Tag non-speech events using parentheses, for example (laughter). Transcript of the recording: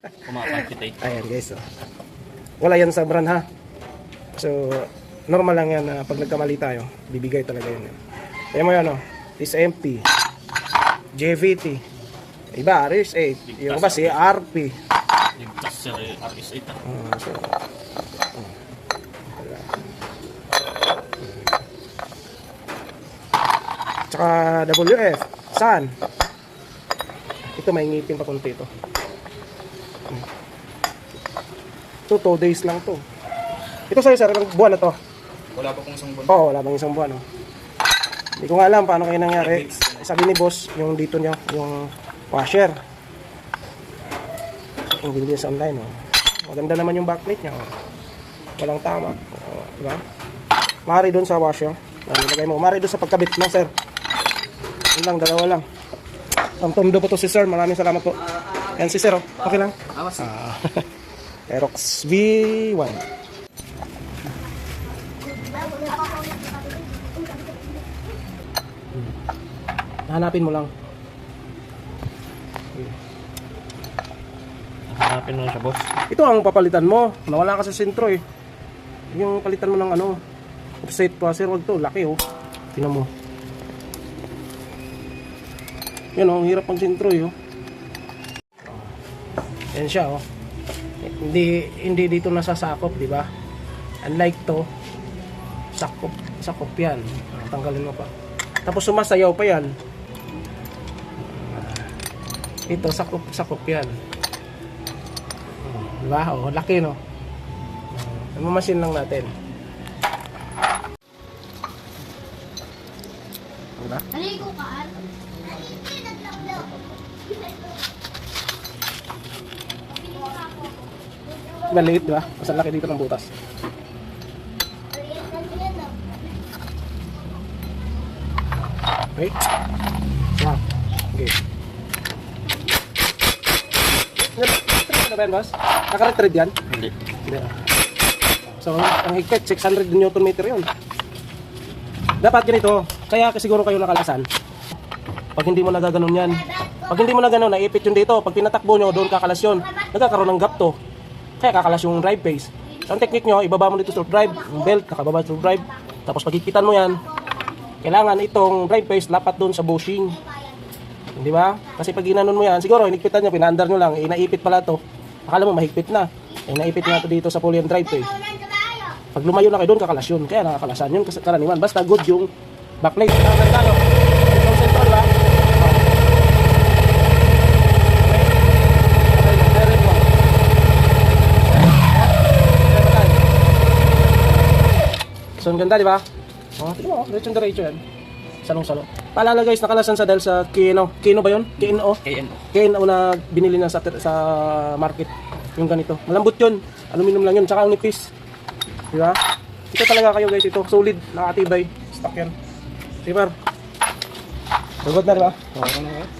Ayan guys. Oh. Wala yan sa brand ha. So, normal lang yan na pag nagkamali tayo, bibigay talaga yun. Kaya mo yan oh. Is MP. JVT. Iba, RS8. Yung iba si RP. Ligtas sir, eh, RS8 ah. Ah, so, Tsaka WF. Saan? Ito may ngipin pa konti ito. Ito, 2 days lang to. Ito sa'yo, sir, ilang buwan na to? Wala pa pong isang buwan. Oo, wala bang isang buwan, oh. Hindi ko nga alam paano kayo nangyari. Sabi ni boss, yung dito niya, yung washer. Yung binili sa online, oh. Maganda naman yung backplate niya, oh. Walang tama. Oh, diba? Mari doon sa washer. Ano, nilagay mo. Mari doon sa pagkabit mo, sir. Yun lang, dalawa lang. Ang tondo po to si sir. Maraming salamat po. Yan si sir, oh. Okay lang. Awas. Ah, (laughs) Aerox V1. Hanapin mo lang. Hanapin mo na siya, boss. Ito ang papalitan mo. Nawala ka sa sentro eh. Yung palitan mo ng ano, offset passer, wag to, laki oh. Tingnan mo. Yan oh, ang hirap pang sentro eh oh. Yan oh. Hindi hindi dito nasasakop, di ba? Unlike to, sakop, sakop yan. Tanggalin mo pa. Tapos sumasayaw pa yan. Ito, sakop, sakop yan. Di ba? Oh, laki no. Mamasin lang natin. Diba? Naligo ka? Maliit, di ba? Mas ang laki dito ng butas. Okay? Wow. Okay. Naka-thread na ba yan, boss? Naka-thread yan? Hindi. Hindi. So, ang higpit, 600 Newton meter yun. Dapat ganito, kaya siguro kayo nakalasan. Pag hindi mo nagaganon yan, pag hindi mo na ganun, naipit yun dito. Pag tinatakbo nyo, doon kakalas yun. Nagkakaroon ng gap to. Kaya kakalas yung drive phase. So, ang technique nyo, ibaba mo dito sa drive, yung belt, nakababa sa drive. Tapos pagkikitan mo yan, kailangan itong drive phase lapat doon sa bushing. Di ba? Kasi pag ginanon mo yan, siguro inigpitan nyo, pinaandar nyo lang, eh, naipit pala to. Akala mo mahigpit na. Eh, naipit nga to dito sa pulley and drive phase. Pag lumayo na kayo doon, kakalas yun. Kaya nakakalasan yun karaniwan. Basta good yung backlight. Ang ganda, no? Itong sensor, di ba? So, ang ganda, di ba? Oh, tingnan mo, diretso diretso yan. Salong-salo. Paalala guys, nakalasan sa dahil sa Kino. Kino ba yun? KNO? KNO. KNO na binili na sa, sa market. Yung ganito. Malambot yun. Aluminum lang yun. Tsaka ang nipis. Di ba? Ito talaga kayo guys. Ito. Solid. Nakatibay. Stock yan. Tipar. Sagot na di ba? Na guys.